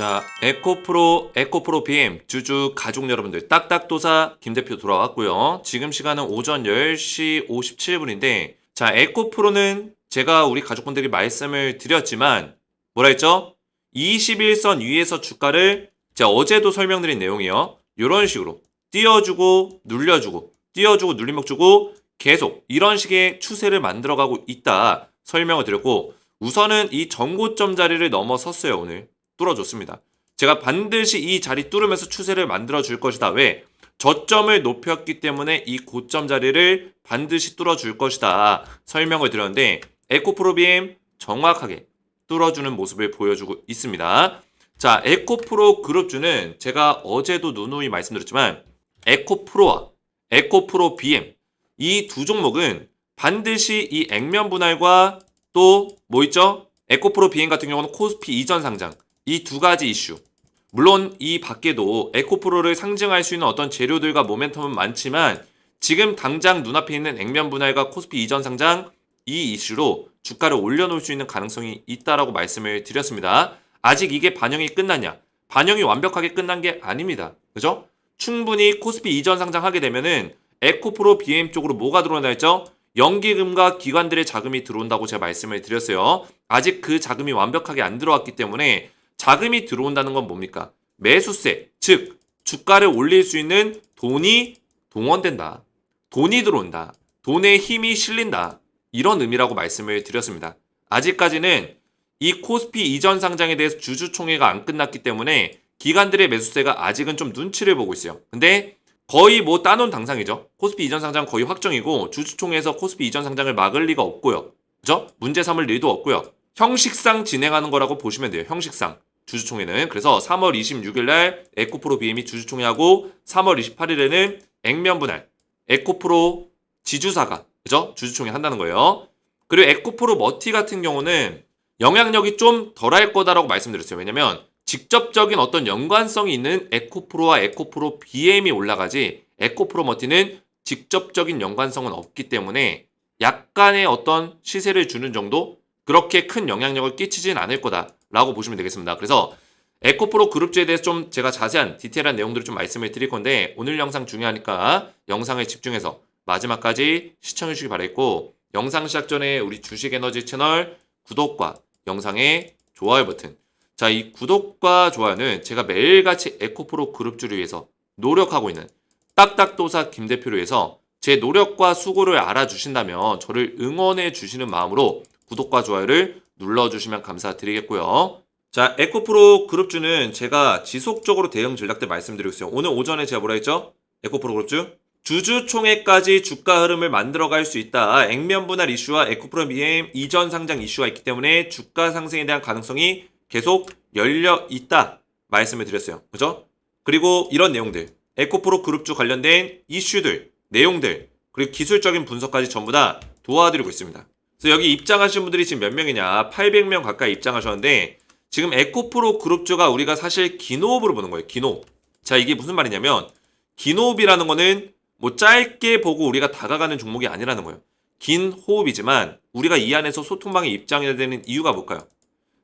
자, 에코프로, 에코프로 BM, 주주 가족 여러분들, 딱딱도사 김 대표 돌아왔고요. 지금 시간은 오전 10시 57분인데, 자, 에코프로는 제가 우리 가족분들이 말씀을 드렸지만, 뭐라 했죠? 21선 위에서 주가를 제가 어제도 설명드린 내용이요. 이런 식으로 띄워주고, 눌려주고, 띄워주고, 눌림목 주고, 계속 이런 식의 추세를 만들어가고 있다 설명을 드렸고, 우선은 이 전고점 자리를 넘어섰어요, 오늘. 뚫어줬습니다. 제가 반드시 이 자리 뚫으면서 추세를 만들어 줄 것이다. 왜? 저점을 높였기 때문에 이 고점 자리를 반드시 뚫어줄 것이다. 설명을 드렸는데 에코프로비엠 정확하게 뚫어주는 모습을 보여주고 있습니다. 자, 에코프로 그룹주는 제가 어제도 누누이 말씀드렸지만 에코프로와 에코프로 BM 이 두 종목은 반드시 이 액면 분할과 또 뭐 있죠? 에코프로 BM 같은 경우는 코스피 이전 상장 이 두 가지 이슈. 물론 이 밖에도 에코프로를 상징할 수 있는 어떤 재료들과 모멘텀은 많지만 지금 당장 눈앞에 있는 액면 분할과 코스피 이전 상장 이 이슈로 주가를 올려놓을 수 있는 가능성이 있다라고 말씀을 드렸습니다. 아직 이게 반영이 끝났냐? 반영이 완벽하게 끝난 게 아닙니다. 그죠? 충분히 코스피 이전 상장하게 되면은 에코프로 BM 쪽으로 뭐가 들어온다 했죠? 연기금과 기관들의 자금이 들어온다고 제가 말씀을 드렸어요. 아직 그 자금이 완벽하게 안 들어왔기 때문에 자금이 들어온다는 건 뭡니까? 매수세, 즉 주가를 올릴 수 있는 돈이 동원된다. 돈이 들어온다. 돈의 힘이 실린다. 이런 의미라고 말씀을 드렸습니다. 아직까지는 이 코스피 이전 상장에 대해서 주주총회가 안 끝났기 때문에 기관들의 매수세가 아직은 좀 눈치를 보고 있어요. 근데 거의 뭐 따놓은 당상이죠. 코스피 이전 상장 거의 확정이고 주주총회에서 코스피 이전 상장을 막을 리가 없고요. 그죠? 문제 삼을 일도 없고요. 형식상 진행하는 거라고 보시면 돼요. 형식상. 주주총회는 그래서 3월 26일 날 에코프로 BM이 주주총회하고 3월 28일에는 액면 분할 에코프로 지주사가 그죠? 주주총회 한다는 거예요. 그리고 에코프로 머티 같은 경우는 영향력이 좀 덜할 거다라고 말씀드렸어요. 왜냐면 직접적인 어떤 연관성이 있는 에코프로와 에코프로 BM이 올라가지 에코프로 머티는 직접적인 연관성은 없기 때문에 약간의 어떤 시세를 주는 정도 그렇게 큰 영향력을 끼치진 않을 거다 라고 보시면 되겠습니다. 그래서 에코프로 그룹주에 대해서 좀 제가 자세한 디테일한 내용들을 좀 말씀을 드릴 건데 오늘 영상 중요하니까 영상에 집중해서 마지막까지 시청해 주시기 바랬고 영상 시작 전에 우리 주식 에너지 채널 구독과 영상의 좋아요 버튼 자 이 구독과 좋아요는 제가 매일같이 에코프로 그룹주를 위해서 노력하고 있는 딱딱도사 김 대표를 위해서 제 노력과 수고를 알아주신다면 저를 응원해 주시는 마음으로 구독과 좋아요를 눌러주시면 감사드리겠고요. 자, 에코프로 그룹주는 제가 지속적으로 대응 전략들 말씀드리고 있어요. 오늘 오전에 제가 뭐라 했죠? 에코프로 그룹주? 주주총회까지 주가 흐름을 만들어갈 수 있다. 액면 분할 이슈와 에코프로 BM 이전 상장 이슈가 있기 때문에 주가 상승에 대한 가능성이 계속 열려 있다. 말씀을 드렸어요. 그죠? 그리고 이런 내용들. 에코프로 그룹주 관련된 이슈들, 내용들, 그리고 기술적인 분석까지 전부 다 도와드리고 있습니다. 그래서 여기 입장하신 분들이 지금 몇 명이냐? 800명 가까이 입장하셨는데 지금 에코프로 그룹주가 우리가 사실 기노업으로 보는 거예요. 기노업. 자, 이게 무슨 말이냐면 기노업이라는 거는 뭐 짧게 보고 우리가 다가가는 종목이 아니라는 거예요. 긴 호흡이지만 우리가 이 안에서 소통방에 입장해야 되는 이유가 뭘까요?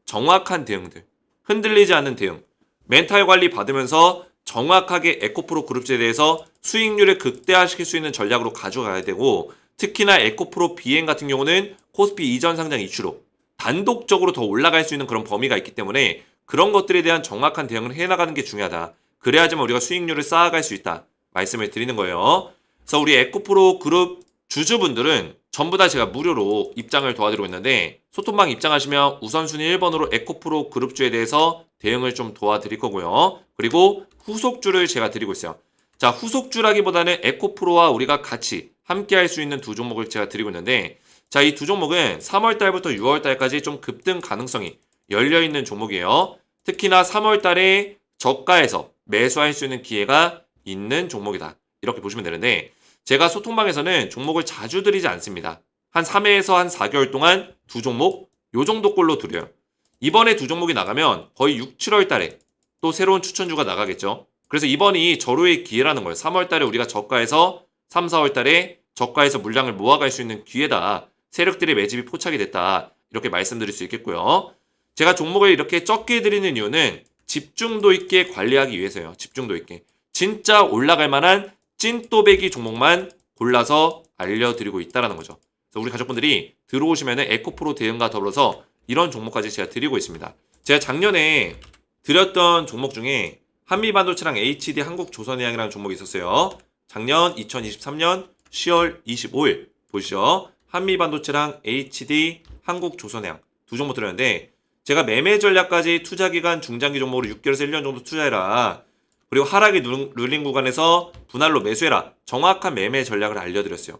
정확한 대응들, 흔들리지 않는 대응, 멘탈 관리 받으면서 정확하게 에코프로 그룹주에 대해서 수익률을 극대화시킬 수 있는 전략으로 가져가야 되고 특히나 에코프로 비행 같은 경우는 코스피 이전 상장 이슈로 단독적으로 더 올라갈 수 있는 그런 범위가 있기 때문에 그런 것들에 대한 정확한 대응을 해나가는 게 중요하다. 그래야지만 우리가 수익률을 쌓아갈 수 있다. 말씀을 드리는 거예요. 그래서 우리 에코프로 그룹 주주분들은 전부 다 제가 무료로 입장을 도와드리고 있는데 소통방 입장하시면 우선순위 1번으로 에코프로 그룹주에 대해서 대응을 좀 도와드릴 거고요. 그리고 후속주를 제가 드리고 있어요. 자, 후속주라기보다는 에코프로와 우리가 같이 함께 할 수 있는 두 종목을 제가 드리고 있는데 자, 이 두 종목은 3월 달부터 6월 달까지 좀 급등 가능성이 열려 있는 종목이에요. 특히나 3월 달에 저가에서 매수할 수 있는 기회가 있는 종목이다. 이렇게 보시면 되는데 제가 소통방에서는 종목을 자주 드리지 않습니다. 한 3회에서 한 4개월 동안 두 종목 요 정도 꼴로 드려요. 이번에 두 종목이 나가면 거의 6, 7월 달에 또 새로운 추천주가 나가겠죠. 그래서 이번이 절호의 기회라는 거예요. 3월 달에 우리가 저가에서 3, 4월 달에 저가에서 물량을 모아갈 수 있는 기회다. 세력들의 매집이 포착이 됐다. 이렇게 말씀드릴 수 있겠고요. 제가 종목을 이렇게 적게 드리는 이유는 집중도 있게 관리하기 위해서요. 집중도 있게. 진짜 올라갈 만한 찐또배기 종목만 골라서 알려드리고 있다라는 거죠. 그래서 우리 가족분들이 들어오시면 에코프로 대응과 더불어서 이런 종목까지 제가 드리고 있습니다. 제가 작년에 드렸던 종목 중에 한미반도체랑 HD 한국조선해양이라는 종목이 있었어요. 작년 2023년 10월 25일 보시죠. 한미 반도체랑 HD 한국 조선해양 두 종목 드렸는데 제가 매매 전략까지 투자 기간 중장기 종목으로 6개월에서 1년 정도 투자해라. 그리고 누- 눌린 구간에서 분할로 매수해라. 정확한 매매 전략을 알려드렸어요.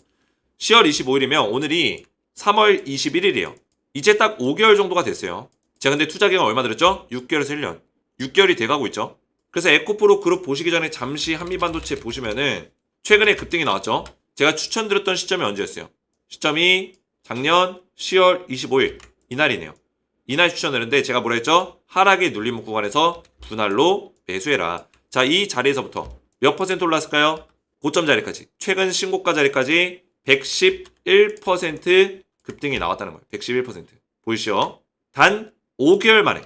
10월 25일이면 오늘이 3월 21일이에요. 이제 딱 5개월 정도가 됐어요. 제가 근데 투자 기간 얼마 들었죠? 6개월에서 1년. 6개월이 돼가고 있죠. 그래서 에코프로 그룹 보시기 전에 잠시 한미반도체 보시면은 최근에 급등이 나왔죠. 제가 추천드렸던 시점이 언제였어요? 시점이 작년 10월 25일 이날이네요. 이날 추천드렸는데 제가 뭐라 했죠? 하락의 눌림 구간에서 분할로 매수해라. 자, 이 자리에서부터 몇 퍼센트 올랐을까요? 고점 자리까지. 최근 신고가 자리까지 111% 급등이 나왔다는 거예요. 111%. 보이시죠? 단 5개월 만에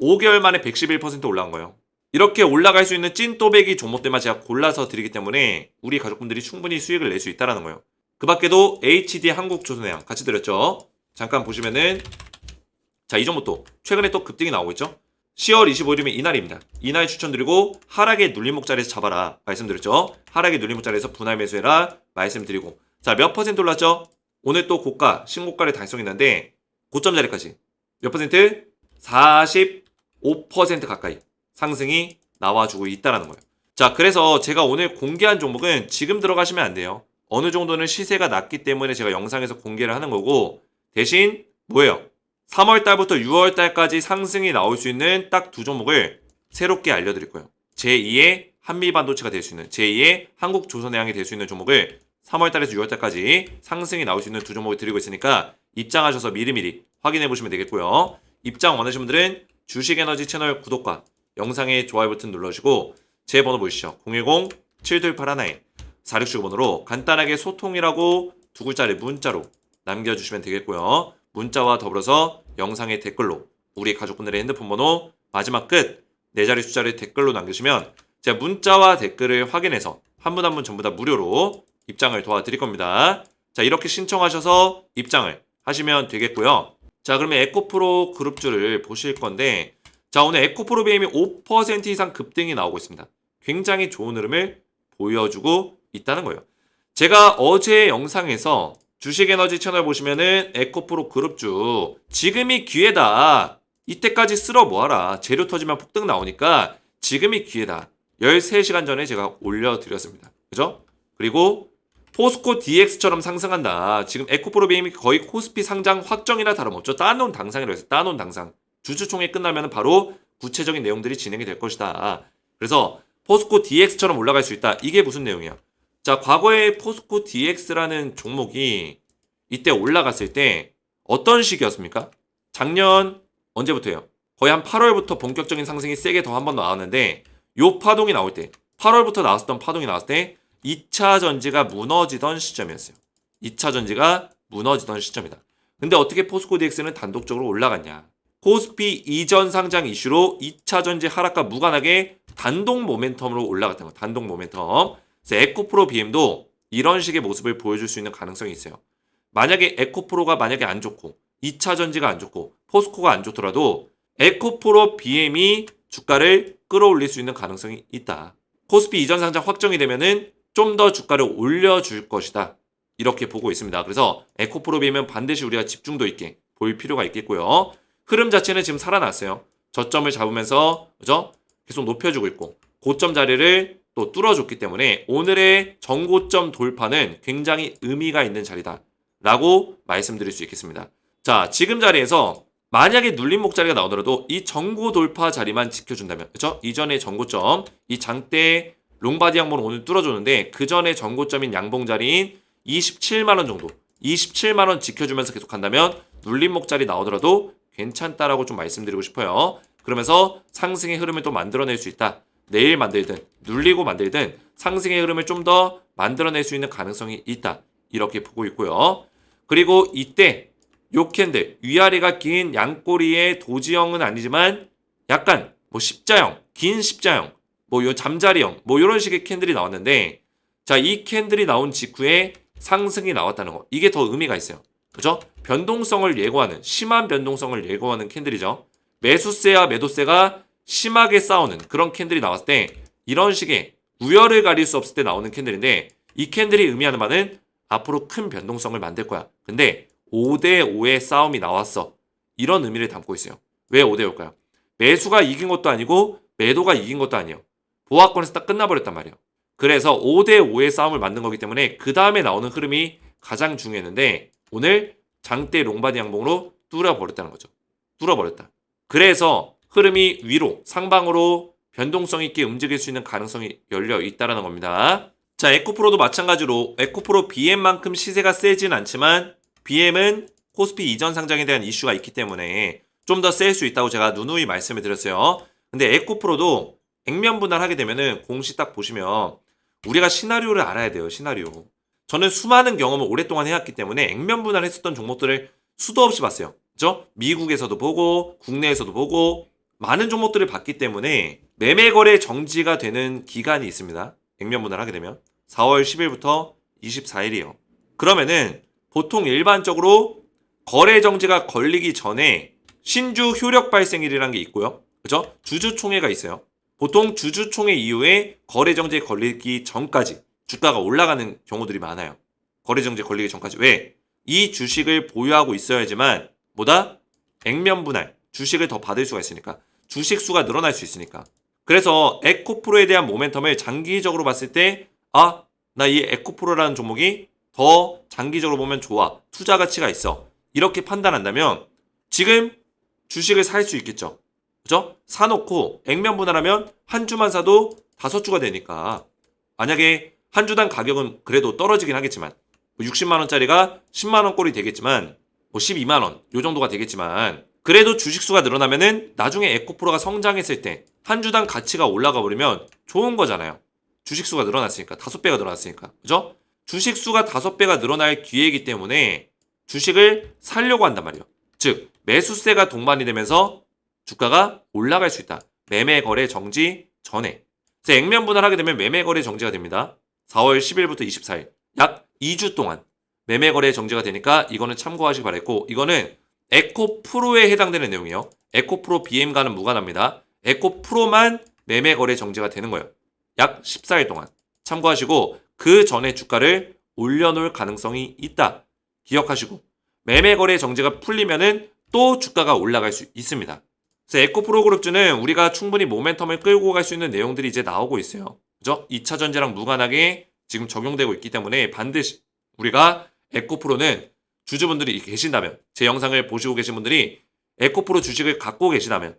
5개월 만에 111% 올라간 거예요. 이렇게 올라갈 수 있는 찐 또배기 종목들만 제가 골라서 드리기 때문에 우리 가족분들이 충분히 수익을 낼 수 있다는 거예요. 그 밖에도 HD 한국조선해양 같이 드렸죠. 잠깐 보시면은 자, 이 종목도 최근에 또 급등이 나오고 있죠. 10월 25일이면 이날입니다. 이날 추천드리고 하락의 눌림목 자리에서 잡아라 말씀드렸죠. 하락의 눌림목 자리에서 분할 매수해라 말씀드리고 자, 몇 퍼센트 올랐죠? 오늘 또 고가 신고가를 달성했는데 고점 자리까지 몇 퍼센트? 45% 가까이 상승이 나와주고 있다라는 거예요. 자, 그래서 제가 오늘 공개한 종목은 지금 들어가시면 안 돼요. 어느 정도는 시세가 낮기 때문에 제가 영상에서 공개를 하는 거고 대신 뭐예요? 3월 달부터 6월 달까지 상승이 나올 수 있는 딱 두 종목을 새롭게 알려드릴 거예요. 제2의 한미반도체가 될 수 있는 제2의 한국조선해양이 될 수 있는 종목을 3월 달에서 6월 달까지 상승이 나올 수 있는 두 종목을 드리고 있으니까 입장하셔서 미리미리 확인해 보시면 되겠고요. 입장 원하시는 분들은 주식에너지 채널 구독과 영상의 좋아요 버튼 눌러주시고 제 번호 보이시죠? 010-7281 4675번으로 간단하게 소통이라고 두 글자를 문자로 남겨주시면 되겠고요. 문자와 더불어서 영상의 댓글로 우리 가족분들의 핸드폰 번호 마지막 끝 네 자리 숫자를 댓글로 남겨주시면 제가 문자와 댓글을 확인해서 한 분 한 분 전부 다 무료로 입장을 도와드릴 겁니다. 자 이렇게 신청하셔서 입장을 하시면 되겠고요. 자 그러면 에코프로 그룹주를 보실 건데 자 오늘 에코프로 BM이 5% 이상 급등이 나오고 있습니다. 굉장히 좋은 흐름을 보여주고 있다는 거예요. 제가 어제 영상에서 주식에너지 채널 보시면은 에코프로 그룹주 지금이 기회다. 이때까지 쓸어 모아라. 재료 터지면 폭등 나오니까 지금이 기회다. 13시간 전에 제가 올려드렸습니다. 그죠? 그리고 포스코 DX처럼 상승한다. 지금 에코프로 비임이 거의 코스피 상장 확정이나 다름없죠. 따놓은 당상이라고 해서 따놓은 당상. 주주총회 끝나면 바로 구체적인 내용들이 진행이 될 것이다. 그래서 포스코 DX처럼 올라갈 수 있다. 이게 무슨 내용이야? 자, 과거에 포스코 DX라는 종목이 이때 올라갔을 때 어떤 시기였습니까? 작년 언제부터예요? 거의 한 8월부터 본격적인 상승이 세게 더 한 번 나왔는데 요 파동이 나올 때 8월부터 나왔었던 파동이 나왔을 때 2차 전지가 무너지던 시점이었어요. 2차 전지가 무너지던 시점이다. 근데 어떻게 포스코 DX는 단독적으로 올라갔냐? 코스피 이전 상장 이슈로 2차 전지 하락과 무관하게 단독 모멘텀으로 올라갔다는 거. 단독 모멘텀. 에코프로 BM도 이런 식의 모습을 보여줄 수 있는 가능성이 있어요. 만약에 에코프로가 만약에 안 좋고 2차 전지가 안 좋고 포스코가 안 좋더라도 에코프로 BM이 주가를 끌어올릴 수 있는 가능성이 있다. 코스피 이전 상장 확정이 되면은 좀 더 주가를 올려줄 것이다. 이렇게 보고 있습니다. 그래서 에코프로 BM은 반드시 우리가 집중도 있게 볼 필요가 있겠고요. 흐름 자체는 지금 살아났어요. 저점을 잡으면서 그죠? 계속 높여주고 있고 고점 자리를 또 뚫어줬기 때문에 오늘의 정고점 돌파는 굉장히 의미가 있는 자리다. 라고 말씀드릴 수 있겠습니다. 자, 지금 자리에서 만약에 눌림목 자리가 나오더라도 이 정고 돌파 자리만 지켜준다면, 그죠? 이전의 정고점, 이 장대 롱바디 항목을 오늘 뚫어줬는데 그 전에 정고점인 양봉 자리인 27만 원 정도, 27만 원 지켜주면서 계속 간다면 눌림목 자리 나오더라도 괜찮다라고 좀 말씀드리고 싶어요. 그러면서 상승의 흐름을 또 만들어낼 수 있다. 내일 만들든 눌리고 만들든 상승의 흐름을 좀 더 만들어낼 수 있는 가능성이 있다. 이렇게 보고 있고요. 그리고 이때 요 캔들 위아래가 긴 양꼬리의 도지형은 아니지만 약간 뭐 십자형, 긴 십자형, 뭐 요 잠자리형, 뭐 이런 식의 캔들이 나왔는데 자, 이 캔들이 나온 직후에 상승이 나왔다는 거. 이게 더 의미가 있어요. 그죠? 변동성을 예고하는 심한 변동성을 예고하는 캔들이죠. 매수세와 매도세가 심하게 싸우는 그런 캔들이 나왔을 때 이런 식의 우열을 가릴 수 없을 때 나오는 캔들인데 이 캔들이 의미하는 바는 앞으로 큰 변동성을 만들 거야. 근데 5대 5의 싸움이 나왔어. 이런 의미를 담고 있어요. 왜 5대 5일까요? 매수가 이긴 것도 아니고 매도가 이긴 것도 아니에요. 보합권에서 딱 끝나버렸단 말이에요. 그래서 5대 5의 싸움을 만든 거기 때문에 그 다음에 나오는 흐름이 가장 중요했는데 오늘 장대 롱바디 양봉으로 뚫어버렸다는 거죠. 뚫어버렸다. 그래서 흐름이 위로 상방으로 변동성 있게 움직일 수 있는 가능성이 열려 있다라는 겁니다. 자, 에코프로도 마찬가지로 에코프로 BM만큼 시세가 세진 않지만 BM은 코스피 이전 상장에 대한 이슈가 있기 때문에 좀 더 셀 수 있다고 제가 누누이 말씀을 드렸어요. 근데 에코프로도 액면 분할하게 되면은 공시 딱 보시면 우리가 시나리오를 알아야 돼요. 시나리오. 저는 수많은 경험을 오랫동안 해왔기 때문에 액면 분할했었던 종목들을 수도 없이 봤어요. 그죠? 미국에서도 보고 국내에서도 보고 많은 종목들을 봤기 때문에 매매 거래 정지가 되는 기간이 있습니다. 액면 분할하게 되면 4월 10일부터 24일이에요. 그러면은 보통 일반적으로 거래 정지가 걸리기 전에 신주 효력 발생일이라는 게 있고요. 그죠? 주주총회가 있어요. 보통 주주총회 이후에 거래 정지에 걸리기 전까지 주가가 올라가는 경우들이 많아요. 거래 정지에 걸리기 전까지. 왜? 이 주식을 보유하고 있어야지만 뭐다? 액면 분할. 주식을 더 받을 수가 있으니까. 주식 수가 늘어날 수 있으니까. 그래서 에코프로에 대한 모멘텀을 장기적으로 봤을 때 아, 나 이 에코프로라는 종목이 더 장기적으로 보면 좋아. 투자 가치가 있어. 이렇게 판단한다면 지금 주식을 살 수 있겠죠. 그죠? 사놓고 액면 분할하면 한 주만 사도 다섯 주가 되니까 만약에 한 주당 가격은 그래도 떨어지긴 하겠지만 60만 원짜리가 10만 원 꼴이 되겠지만 뭐 12만 원 요 정도가 되겠지만 그래도 주식 수가 늘어나면은 나중에 에코프로가 성장했을 때 한 주당 가치가 올라가 버리면 좋은 거잖아요. 주식 수가 늘어났으니까 다섯 배가 늘어났으니까 그죠? 주식 수가 다섯 배가 늘어날 기회이기 때문에 주식을 살려고 한단 말이에요. 즉 매수세가 동반이 되면서 주가가 올라갈 수 있다. 매매 거래 정지 전에. 액면 분할하게 되면 매매 거래 정지가 됩니다. 4월 10일부터 24일. 약 2주 동안 매매 거래 정지가 되니까 이거는 참고하시기 바랬고 이거는 에코 프로에 해당되는 내용이에요. 에코 프로 BM과는 무관합니다. 에코 프로만 매매 거래 정지가 되는 거예요. 약 14일 동안 참고하시고 그 전에 주가를 올려놓을 가능성이 있다. 기억하시고 매매 거래 정지가 풀리면은 또 주가가 올라갈 수 있습니다. 그래서 에코 프로 그룹주는 우리가 충분히 모멘텀을 끌고 갈 수 있는 내용들이 이제 나오고 있어요. 그죠? 2차 전지랑 무관하게 지금 적용되고 있기 때문에 반드시 우리가 에코프로는 주주분들이 계신다면 제 영상을 보시고 계신 분들이 에코프로 주식을 갖고 계시다면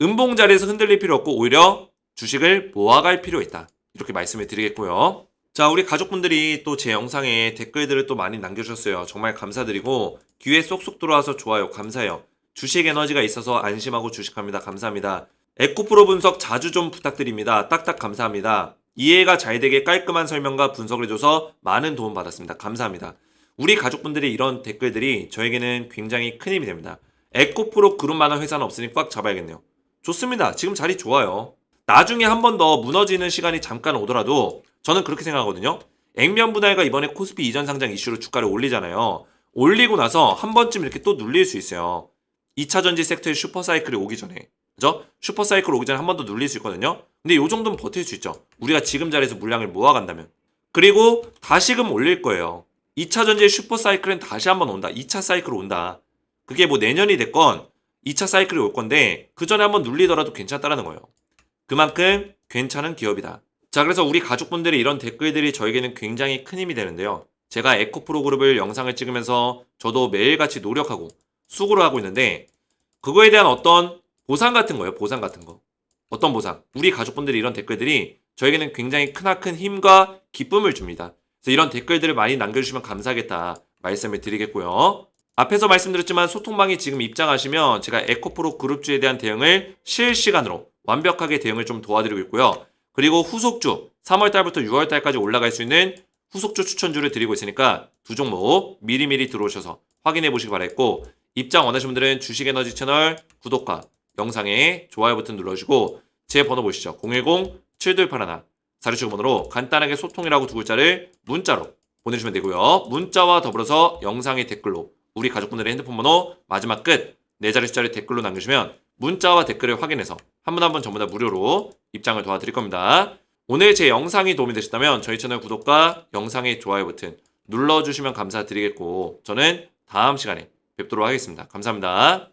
음봉 자리에서 흔들릴 필요 없고 오히려 주식을 모아갈 필요 있다. 이렇게 말씀을 드리겠고요. 자, 우리 가족분들이 또 제 영상에 댓글들을 또 많이 남겨주셨어요. 정말 감사드리고 귀에 쏙쏙 들어와서 좋아요. 감사해요. 주식 에너지가 있어서 안심하고 주식합니다. 감사합니다. 에코프로 분석 자주 좀 부탁드립니다. 딱딱 감사합니다. 이해가 잘 되게 깔끔한 설명과 분석을 해줘서 많은 도움 받았습니다. 감사합니다. 우리 가족분들의 이런 댓글들이 저에게는 굉장히 큰 힘이 됩니다. 에코프로 그룹만한 회사는 없으니 꽉 잡아야겠네요. 좋습니다. 지금 자리 좋아요. 나중에 한 번 더 무너지는 시간이 잠깐 오더라도 저는 그렇게 생각하거든요. 액면 분할가 이번에 코스피 이전 상장 이슈로 주가를 올리잖아요. 올리고 나서 한 번쯤 이렇게 또 눌릴 수 있어요. 2차 전지 섹터의 슈퍼사이클이 오기 전에. 그죠? 슈퍼사이클 오기 전에 한 번 더 눌릴 수 있거든요. 근데 요 정도는 버틸 수 있죠. 우리가 지금 자리에서 물량을 모아간다면. 그리고 다시금 올릴 거예요. 2차 전지의 슈퍼사이클은 다시 한번 온다. 2차 사이클 온다. 그게 뭐 내년이 됐건 2차 사이클이 올 건데 그 전에 한번 눌리더라도 괜찮다라는 거예요. 그만큼 괜찮은 기업이다. 자, 그래서 우리 가족분들의 이런 댓글들이 저에게는 굉장히 큰 힘이 되는데요. 제가 에코프로 그룹을 영상을 찍으면서 저도 매일같이 노력하고 수고를 하고 있는데 그거에 대한 어떤 보상 같은 거예요. 보상 같은 거. 어떤 보상? 우리 가족분들의 이런 댓글들이 저에게는 굉장히 크나큰 힘과 기쁨을 줍니다. 그래서 이런 댓글들을 많이 남겨주시면 감사하겠다 말씀을 드리겠고요. 앞에서 말씀드렸지만 소통방이 지금 입장하시면 제가 에코프로 그룹주에 대한 대응을 실시간으로 완벽하게 대응을 좀 도와드리고 있고요. 그리고 후속주 3월달부터 6월달까지 올라갈 수 있는 후속주 추천주를 드리고 있으니까 두 종목 미리미리 들어오셔서 확인해 보시기 바랬고 입장 원하시는 분들은 주식에너지 채널 구독과 영상에 좋아요 버튼 눌러주시고 제 번호 보시죠. 010-7281 사료식 번호로 간단하게 소통이라고 두 글자를 문자로 보내주시면 되고요. 문자와 더불어서 영상의 댓글로 우리 가족분들의 핸드폰 번호 마지막 끝 네 자리 숫자를 댓글로 남겨주시면 문자와 댓글을 확인해서 한 분 한 분 전부 다 무료로 입장을 도와드릴 겁니다. 오늘 제 영상이 도움이 되셨다면 저희 채널 구독과 영상의 좋아요 버튼 눌러주시면 감사드리겠고 저는 다음 시간에 뵙도록 하겠습니다. 감사합니다.